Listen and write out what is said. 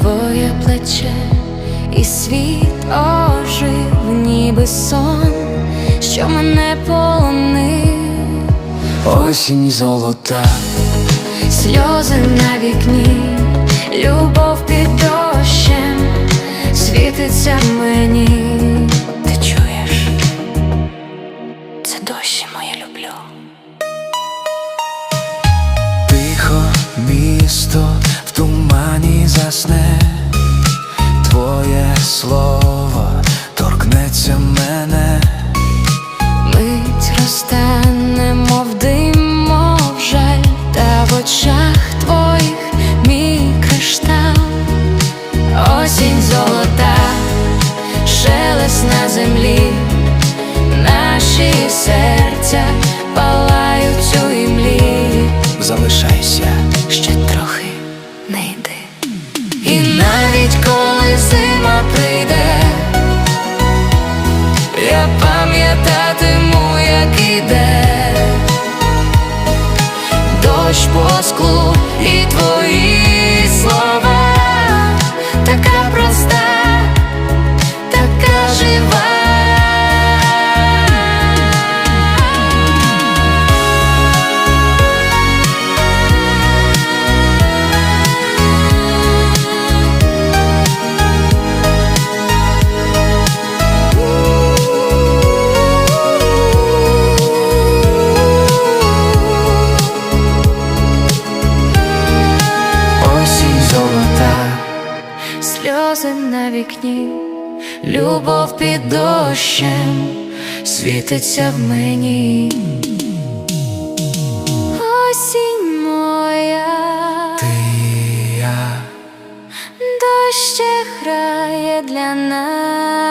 твоє плече, і світ ожив, ніби сон, що мене полонив. Осінь золота, сльози на вікні, любов під дощем світиться мені. Ти чуєш, це дощі моє люблю. Тихо місто в сльози на вікні, любов під дощем світиться в мені. Осінь моя, ти я. дощ грає для нас.